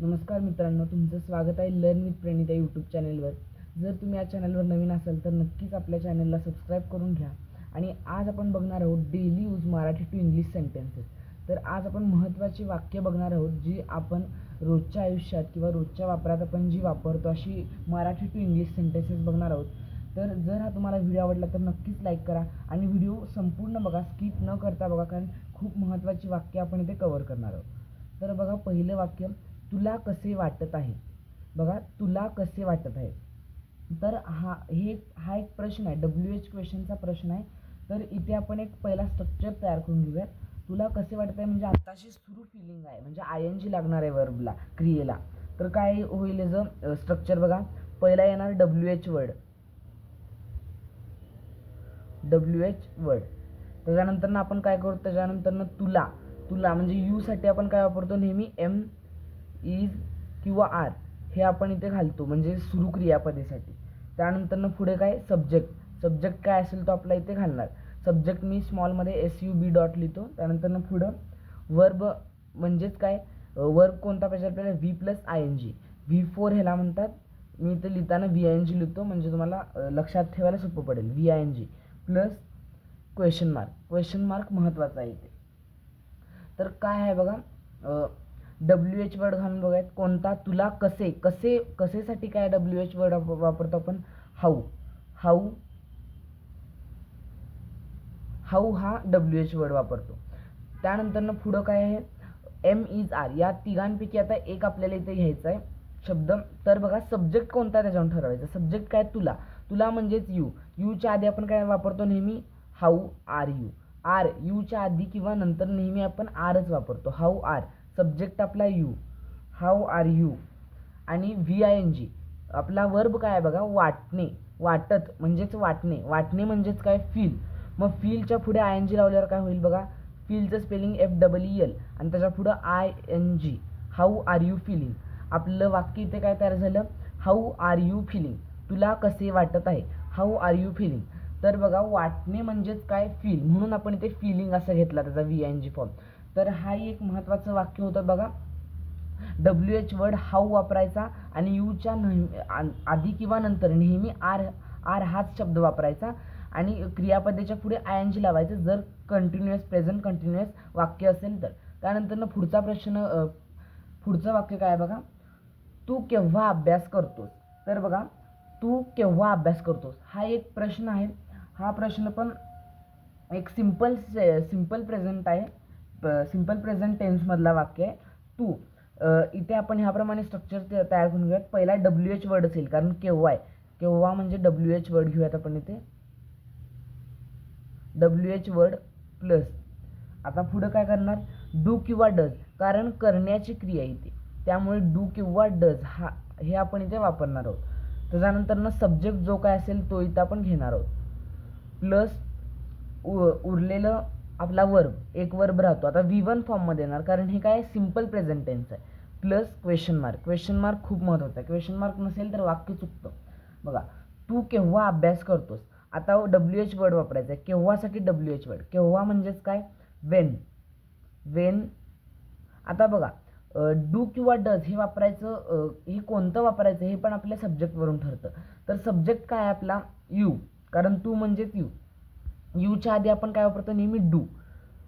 नमस्कार मित्रांनो तुमचं स्वागत आहे लर्न विथ प्रणिता यूट्यूब चॅनलवर जर तुम्ही या चॅनलवर नवीन असाल तर नक्कीच आपल्या चॅनलला सबस्क्राईब करून घ्या. आणि आज आपण बघणार आहोत daily use Marathi to English sentences तर आज आपण महत्त्वाची वाक्य बघणार आहोत जी आपण रोजच्या आयुष्यात किंवा रोजच्या वापरात आपण जी वापरतो अशी मराठी टू इंग्लिश सेंटेन्सेस बघणार आहोत. तर जर हा तुम्हाला व्हिडिओ आवडला तर नक्कीच लाईक करा आणि व्हिडिओ संपूर्ण बघा स्किप न करता बघा कारण खूप महत्त्वाची वाक्य आपण इथे कवर करणार आहोत. तर बघा पहिलं वाक्य तुला कसे वाटत आहे? बघा तुला कसे वाटत आहे? तर हा हे हा एक प्रश्न आहे. डब्ल्यू एच क्वेश्चनचा प्रश्न आहे. तर इथे आपण एक पहिला स्ट्रक्चर तयार करून घेऊयात. तुला कसे वाटत आहे? म्हणजे आत्ताशी सुरू फिलिंग आहे. म्हणजे आय एन जी लागणार आहे वर्बला क्रियेला. तर काय होईल याचं? स्ट्रक्चर बघा. पहिला येणार W H word W H word त्याच्यानंतर आपण काय करू त्याच्यानंतर तुला. तुला म्हणजे यूसाठी आपण काय वापरतो? नेहमी एम इज किंवा आर हे आपण इथे घालतो म्हणजे सुरू क्रियापदेसाठी त्यानंतर पुढे काय? सब्जेक्ट सब्जेक्ट काय असेल तो आपला इथे घालणार. सब्जेक्ट मी स्मॉलमध्ये एस यू बी डॉट लिहितो. त्यानंतर पुढं वर्ब म्हणजेच काय? वर्ब कोणता पाहिजे आपल्याला? V plus I N G V four ह्याला म्हणतात. मी इथे लिहिताना व्ही आय एन जी लिहितो. म्हणजे तुम्हाला लक्षात ठेवायला सोपं पडेल. V I N G plus question mark question mark महत्त्वाचा आहे इथे. तर काय आहे बघा? डब्ल्यू एच वर्ड घालून बघायत. कोणता? तुला कसे? कसे? कसेसाठी काय डब्ल्यू एच वर्ड वापरतो आपण? हाऊ हाऊ हाऊ हा डब्ल्यू एच वर्ड वापरतो. त्यानंतरनं पुढं काय आहे? एम इज आर या तिघांपैकी आता एक आपल्याला इथे घ्यायचा आहे. शब्द. तर बघा सब्जेक्ट कोणता त्याच्यावर ठरवायचा. सब्जेक्ट काय? तुला. तुला म्हणजेच यू यूच्या आधी आपण काय वापरतो नेहमी? हाऊ आर यू आर यूच्या आधी किंवा नंतर नेहमी आपण आरच वापरतो. हाऊ आर सब्जेक्ट आपला यू हाऊ आर यू आणि व्ही आय एन जी आपला वर्ब काय आहे बघा? वाटणे. वाटत म्हणजेच वाटणे. वाटणे म्हणजेच काय? फील मग फीलच्या पुढे आय एन जी लावल्यावर काय होईल बघा? फीलचं spelling F double E L आणि त्याच्या पुढं I N G how are you feeling आपलं वाक्य इथे काय तयार झालं? हाऊ आर यू फिलिंग तुला कसे वाटत आहे? हाऊ आर यू फिलिंग तर बघा वाटणे म्हणजेच काय? फील म्हणून आपण इथे फिलिंग असं घेतला त्याचा व्ही एन जी फॉर्म तर हाही एक महत्त्वाचं वाक्य होतं बघा. डब्ल्यू एच वर्ड हाऊ वापरायचा आणि यूच्या नेहमी आ- आधी किंवा नंतर नेहमी आर आर हाच शब्द वापरायचा. आणि क्रियापदेच्या पुढे आय एन जी लावायचं. जर कंटिन्युअस प्रेझेंट कंटिन्युअस वाक्य असेल तर. त्यानंतर पुढचा प्रश्न पुढचं वाक्य काय आहे बघा? तू केव्हा अभ्यास करतोस? तर बघा तू केव्हा अभ्यास करतोस? हा एक प्रश्न आहे. हा प्रश्न पण एक सिंपल से सिंपल प्रेझेंट आहे. सिंपल प्रेझेंट टेन्समधला वाक्य आहे. तू इथे आपण ह्याप्रमाणे स्ट्रक्चर तयार करून घेऊयात. पहिला डब्ल्यू एच वर्ड असेल कारण केव्हा आहे केव्हा म्हणजे डब्ल्यू एच वर्ड घेऊयात आपण इथे. डब्ल्यू एच वर्ड प्लस आता पुढं काय करणार? डू किंवा डज कारण करण्याची क्रिया इथे त्यामुळे डू किंवा डज हा हे आपण इथे वापरणार आहोत. त्याच्यानंतर ना सब्जेक्ट जो काय असेल तो इथं आपण घेणार आहोत. प्लस उ उरलेलं आपला वर्ब एक वर्ब राहतो. आता व्ही वन फॉर्ममध्ये येणार कारण हे काय सिंपल प्रेझेंट टेन्स आहे. Plus question mark question mark खूप महत्त्वाचं आहे. क्वेश्चन मार्क नसेल तर वाक्य चुकतं. बघा तू केव्हा अभ्यास करतोस? आता डब्ल्यू एच वर्ड वापरायचा आहे. केव्हासाठी डब्ल्यू एच वर्ड केव्हा म्हणजेच काय? वेन वेन आता बघा डू किंवा डज हे वापरायचं हे कोणतं वापरायचं हे पण आपल्या सब्जेक्टवरून ठरतं. तर सब्जेक्ट काय आपला? यू कारण तू म्हणजेच यू यूच्या आधी आपण काय वापरतो? नेहमी do.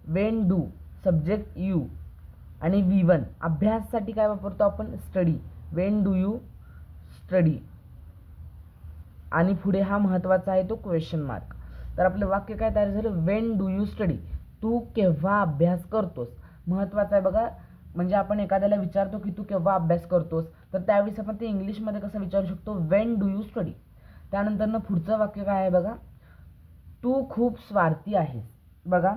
When do subject you आणि वी वन. अभ्याससाठी काय वापरतो आपण? Study. When do you study. आणि पुढे हा महत्त्वाचा आहे तो क्वेश्चन मार्क. तर आपलं वाक्य काय तयार झालं? When do you study. तू केव्हा अभ्यास करतोस? महत्त्वाचं आहे बघा. म्हणजे आपण एखाद्याला विचारतो की तू केव्हा अभ्यास करतोस? तर त्यावेळेस आपण ते इंग्लिशमध्ये कसं विचारू शकतो? When do you study. त्यानंतरनं पुढचं वाक्य काय आहे बघा? तू खूप स्वार्थी आहेस. बघा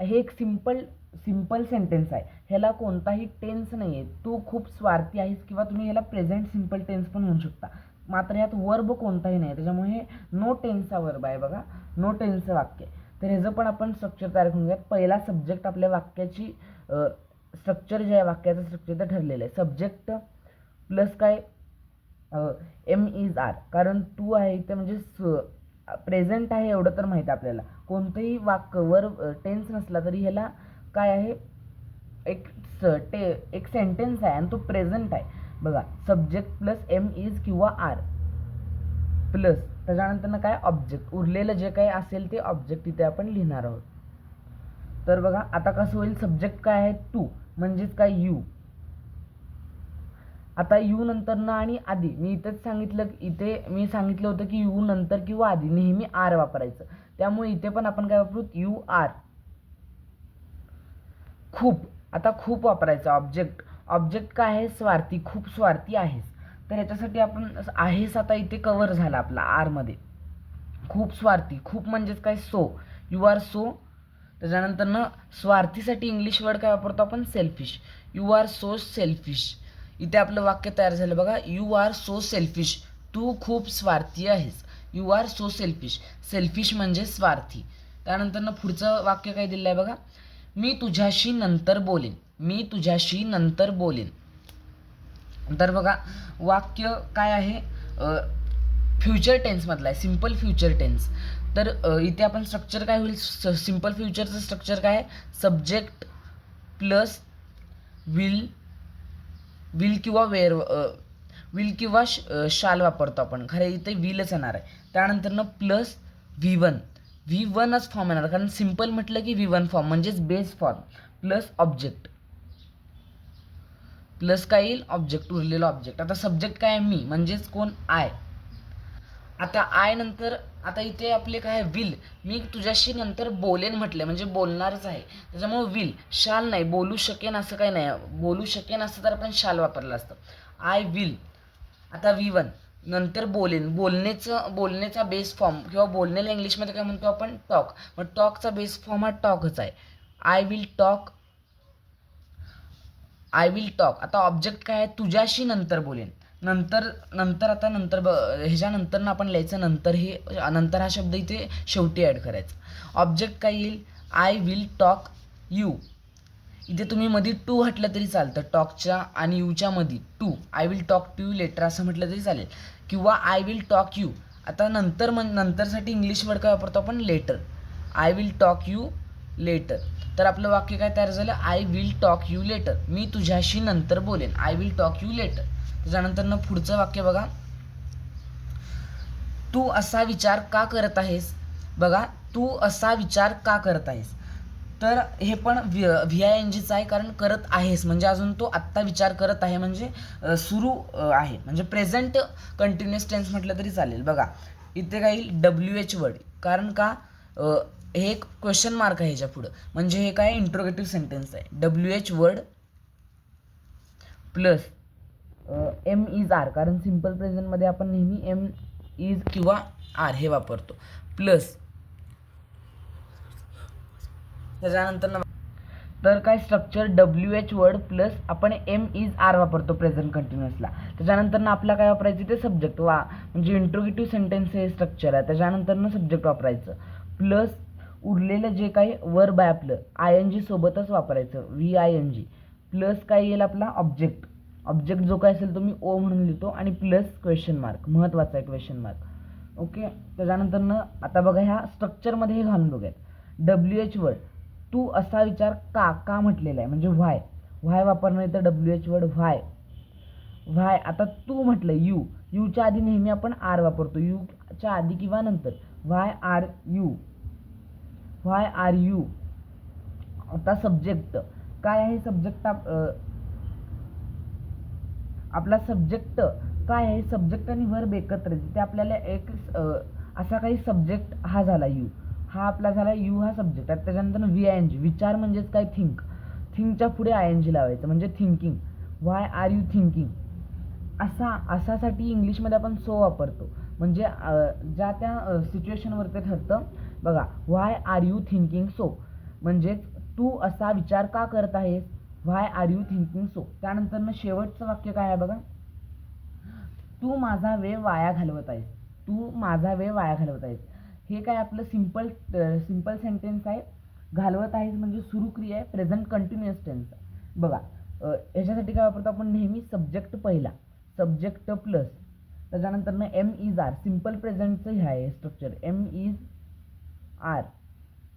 हे एक सिंपल सिंपल सेंटेन्स आहे. ह्याला कोणताही टेन्स नाही आहे तू खूप स्वार्थी आहेस किंवा तुम्ही ह्याला प्रेझेंट सिंपल टेन्स पण म्हणू शकता. मात्र ह्यात वर्ब कोणताही नाही त्याच्यामुळे हे नो टेन्सचा वर्ब आहे बघा. नो टेन्सचं वाक्य तर ह्याचं पण आपण स्ट्रक्चर तयार करून घेऊयात. पहिला सब्जेक्ट आपल्या वाक्याची स्ट्रक्चर जे आहे वाक्याचं स्ट्रक्चर तर ठरलेलं आहे. सब्जेक्ट प्लस काय? एम इज आर कारण तू आहे इथे म्हणजे प्रेझेंट आहे एवढं तर माहीत आहे आपल्याला. कोणतंही वाक्य वर टेन्स नसला तरी ह्याला काय आहे? एक स टे एक सेंटेन्स आहे आणि तो प्रेझेंट आहे. बघा सब्जेक्ट प्लस एम इज किंवा आर प्लस त्याच्यानंतर काय? ऑब्जेक्ट उरलेलं जे काही असेल ते ऑब्जेक्ट तिथे आपण लिहिणार आहोत. तर बघा आता कसं होईल? सब्जेक्ट काय आहे? टू म्हणजेच काय? यू आता यू नंतरनं आणि आधी. मी इथेच सांगितलं इथे मी सांगितलं होतं की यू नंतर किंवा आधी. नेहमी आर वापरायचं. त्यामुळे इथे पण आपण काय वापरू? You are. खूप. आता खूप वापरायचं. ऑब्जेक्ट. ऑब्जेक्ट काय आहे? स्वार्थी. खूप स्वार्थी आहेस. तर याच्यासाठी आपण आहेस आता इथे कवर झाला आपला आरमध्ये खूप स्वार्थी. खूप म्हणजेच काय? सो. You are so. त्याच्यानंतर ना स्वार्थीसाठी इंग्लिश वर्ड काय वापरतो आपण? Selfish. You are so selfish. इथे आपलं वाक्य तयार झालं बघा. यू आर सो सेल्फिश तू खूप स्वार्थी आहेस. You are so selfish selfish म्हणजे स्वार्थी. त्यानंतरनं पुढचं वाक्य काय दिलं आहे बघा. मी तुझ्याशी नंतर बोलेन. मी तुझ्याशी नंतर बोलेन. तर बघा वाक्य काय आहे? फ्युचर टेन्समधलं आहे. सिंपल फ्युचर टेन्स तर इथे आपण स्ट्रक्चर काय होईल? सिंपल फ्युचरचं स्ट्रक्चर काय आहे? सब्जेक्ट प्लस विल विल किंवा वेअर विल किंवा श- शाल वापरतो आपण. खरं इथे विलच येणार आहे. त्यानंतरनं प्लस व्ही वन व्ही वनच फॉर्म येणार कारण सिंपल म्हटलं की व्ही वन फॉर्म म्हणजेच base form plus object plus काय येईल? ऑब्जेक्ट उरलेलं ऑब्जेक्ट आता सब्जेक्ट काय आहे मी? म्हणजेच कोण आय आता आय नंतर आता इथे आपले काय आहे विल मी तुझ्याशी नंतर बोलेन म्हटलं म्हणजे बोलणारच आहे. त्याच्यामुळे विल शाल नाही बोलू शकेन असं काही नाही. बोलू शकेन असं तर आपण शाल वापरलं असतं. आय विल आता वी वन नंतर बोलेन. बोलण्याचं बोलण्याचा बेस फॉर्म किंवा बोलण्याला इंग्लिशमध्ये काय म्हणतो आपण? टॉक मग टॉकचा बेस फॉर्म हा टॉकच आहे. I will talk I will talk आता ऑब्जेक्ट काय आहे? तुझ्याशी नंतर बोलेन. नंतर नंतर आता नंतर ब ह्याच्यानंतर ना आपण लिहायचं नंतर हे नंतर हा शब्द इथे शेवटी ॲड करायचा. ऑब्जेक्ट काय येईल? आय विल टॉक यू इथे तुम्ही मध्ये टू म्हटलं तरी चालतं. टॉकच्या आणि यूच्या मध्ये to I will talk to you later असं म्हटलं तरी चालेल. किंवा आय विल टॉक यू आता नंतर मग नंतरसाठी इंग्लिश वर्ड काय वापरतो आपण? Later I will talk you later तर आपलं वाक्य काय तयार झालं? I will talk you later मी तुझ्याशी नंतर बोलेन. I will talk you later त्याच्यानंतर ना पुढचं वाक्य बघा. तू असा विचार का करत आहेस? बघा तू असा विचार का करत आहेस? तर हे पण व्ही आय एन जीचं आहे कारण करत आहेस. म्हणजे अजून तो आत्ता विचार करत आहे म्हणजे सुरू आहे. म्हणजे प्रेझेंट कंटिन्युअस टेन्स म्हटलं तरी चालेल. बघा इथे काही डब्ल्यू एच वर्ड कारण का? हे एक क्वेश्चन मार्क आहे ह्याच्या पुढं. म्हणजे हे काय इंट्रोगेटिव्ह सेंटेन्स आहे. W H word plus am is are कारण सिंपल प्रेझेंटमध्ये आपण नेहमी एम इज किंवा आर हे वापरतो. प्लस त्याच्यानंतर तर काय structure W H word plus आपण एम इज आर वापरतो प्रेझेंट कंटिन्युअसला त्याच्यानंतर ना आपला काय वापरायचं? ते सब्जेक्ट वा म्हणजे इंट्रोगेटिव्ह सेंटेन्स हे स्ट्रक्चर आहे. त्याच्यानंतरनं सब्जेक्ट वापरायचं. प्लस उरलेलं जे काही वर्ब आहे आपलं आय एन जी सोबतच वापरायचं. V I N G plus काय येईल आपला? ऑब्जेक्ट ऑब्जेक्ट जो काय असेल तो मी ओ म्हणून लिहितो आणि प्लस क्वेश्चन मार्क महत्त्वाचा आहे क्वेश्चन मार्क ओके त्याच्यानंतर ना आता बघा ह्या स्ट्रक्चरमध्ये हे घालून बघूयात. डब्ल्यू एच वर्ड तू असा विचार का का म्हटलेला आहे? म्हणजे व्हाय व्हाय वापरणं तर W H word why why आता तू म्हटलं यू यूच्या आधी नेहमी आपण आर वापरतो. यूच्या आधी किंवा नंतर. Why are you why are you आता सब्जेक्ट काय आहे सब्जेक्ट आपला सब्जेक्ट काय आहे? सब्जेक्ट आणि वर्ब एकत्र येते ते आपल्याला एक असा काही सब्जेक्ट हा झाला यू हा आपला झाला यू हा सब्जेक्ट आहे त्याच्यानंतर व्ही आय एन जी विचार म्हणजेच काय? थिंक थिंकच्या पुढे आय एन जी लावायचं. म्हणजे thinking why are you thinking असा असासाठी इंग्लिशमध्ये आपण सो वापरतो. म्हणजे ज्या त्या सिच्युएशनवर ते ठरतं. बघा why are you thinking so म्हणजेच तू असा विचार का करत आहेस? Why are you thinking so? त्यानंतरनं शेवटचं वाक्य काय आहे बघा? तू माझा वेळ वाया घालवत आहेस. तू माझा वेळ वाया घालवत आहेस. हे काय आपलं सिंपल सिंपल सेंटेन्स आहे? घालवत आहेस म्हणजे सुरू क्रिया आहे प्रेझेंट कंटिन्युअस टेन्स बघा याच्यासाठी काय वापरतो आपण? नेहमी सब्जेक्ट पहिला. सब्जेक्ट प्लस त्याच्यानंतर ना एम इज आर सिंपल प्रेझेंटचं हे आहे structure am is are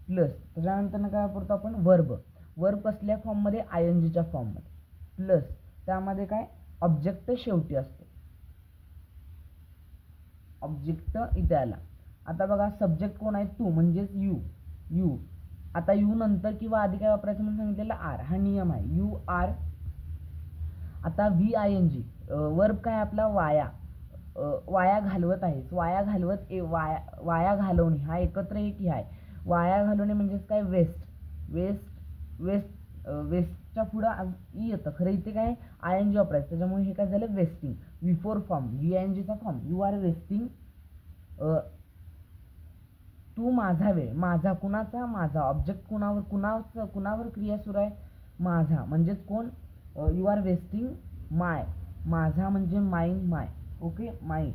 plus त्याच्यानंतर काय वापरतो आपण? वर्ब वर कसल्या फॉर्ममध्ये आय एन जीच्या फॉर्ममध्ये प्लस त्यामध्ये काय? ऑब्जेक्ट शेवटी असतो. ऑब्जेक्ट इथे आला. आता बघा सब्जेक्ट कोण आहे? तू म्हणजेच यू यू आता यू नंतर किंवा आधी काय वापरायचं म्हणून सांगितलेलं? आर हा नियम आहे. यू आर आता V I N G verb काय आपला? वाया. वाया घालवत आहे. वाया घालवत ए वाया वाया घालवणे. हा एकत्र एक ही आहे. वाया घालवणे म्हणजेच काय? वेस्ट वेस्ट वेस्ट वेस्टच्या पुढं ई येतं. खरं इथे काय आय एन जी वापरायचं. त्याच्यामुळे हे काय झालं? Wasting before form U I N जीचा फॉर्म यू आर वेस्टिंग तू माझा वेळ. माझा कुणाचा? माझा. ऑब्जेक्ट कुणावर कुणाचं कुणावर क्रिया सुरू आहे? माझा. म्हणजेच कोण? यू आर वेस्टिंग माय माझा म्हणजे माईन माय ओके माईन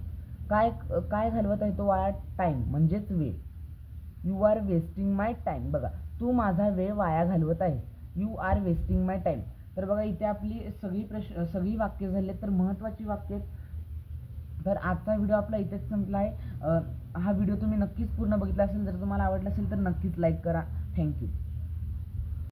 काय काय घालवत आहे तो वाया टाईम म्हणजेच वेळ. You are wasting my time बघा. तू माझा वेळ वाया घालवत आहे. You are wasting my time तर बघा इथे आपली सगळी प्रश्न सगळी वाक्य झाली तर महत्त्वाची वाक्य आहेत. तर आजचा व्हिडिओ आपला इथेच संपला आहे हा व्हिडिओ तुम्ही नक्कीच पूर्ण बघितला असेल जर तुम्हाला आवडला असेल तर नक्कीच लाईक करा. थँक्यू